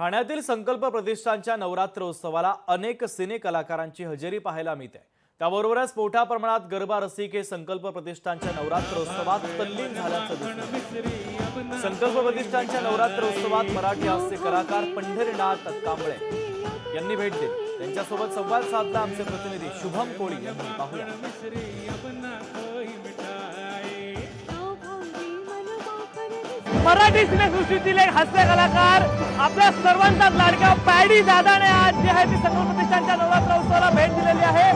ठाण्यातील संकल्प प्रतिष्ठानच्या नवरात्र उत्सवाला अनेक सिने कलाकारांची हजेरी पाहायला मिळते. त्याबरोबरच मोठ्या प्रमाणात गरबा रसिक हे संकल्प प्रतिष्ठानच्या नवरात्र उत्सवात तल्लीन झाल्याचं संकल्प प्रतिष्ठानच्या नवरात्र उत्सवात मराठी हास्य कलाकार पंढरीनाथ कांबळे यांनी भेट दिली. त्यांच्यासोबत संवाद साधला आमचे प्रतिनिधी शुभम कोळी यांनी. पाहूया. मराठी सिनेसृष्टीतील एक हास्य कलाकार आपल्या सर्वांचा लाडक्या पॅडी दादाने आज जे आहे ती संगम प्रतिष्ठानच्या नवरात्र उत्सवाला भेट दिलेली आहे.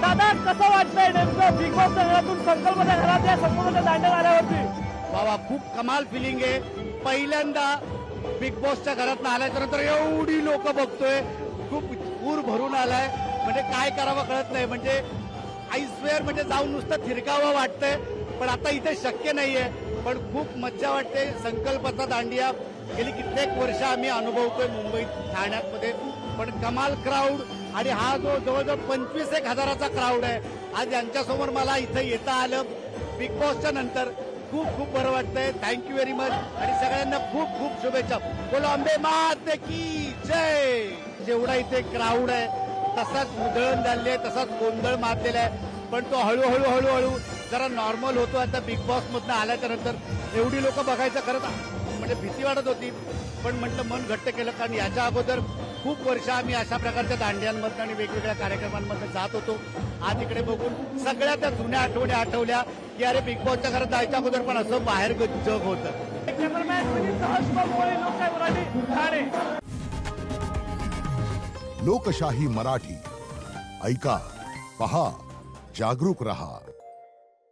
दादा कसं वाटतंय नेमकं बिग बॉसच्या घरातून संकल्पच्या घरात या संपूर्ण दांड्यात आल्यावरती? बाबा खूप कमाल फिलिंग आहे. पहिल्यांदा बिग बॉसच्या घरात आल्याच्यानंतर एवढी लोक बघतोय. खूप पूर भरून आलाय. म्हणजे काय करावं कळत नाही. म्हणजे आईस्वेअर म्हणजे जाऊन नुसतं थिरकावं वाटतंय. पण आता इथे शक्य नाहीये. पण खूप मज्जा वाटते. संकल्पाचा दांडिया. गेली कित्येक वर्ष आम्ही अनुभवतोय मुंबईत ठाण्यामध्ये. पण कमाल क्राऊड आणि हा जो जवळजवळ पंचवीस एक हजाराचा क्राऊड आहे आज यांच्यासमोर मला इथं येता आलं. बिग बॉसच्या नंतर खूप खूप बरं वाटतंय. थँक्यू व्हेरी मच आणि सगळ्यांना खूप खूप शुभेच्छा. बोलो आंबे मात की जय. जेवढा इथे क्राऊड आहे तसाच उधळण झालेली आहे तसाच गोंधळ माजलेला आहे. पण तो हळूहळू हळूहळू जरा नॉर्मल होतो. आता बिग बॉस मधनं आल्याच्यानंतर एवढी लोक बघायचं खरंच म्हणजे भीती वाटत होती. पण म्हटलं मन घट्ट केलं कारण याच्या अगोदर खूप वर्ष आम्ही अशा प्रकारच्या दांड्यांमधनं आणि वेगवेगळ्या कार्यक्रमांमध्ये जात होतो. आज इकडे बघून सगळ्या त्या जुन्या आठवड्या आठवल्या की अरे बिग बॉसच्या घरात जायच्या अगोदर पण असं बाहेर ग- जग होतं. लोकशाही मराठी लोकशाही मराठी. ऐका पहा जागरूक रहा.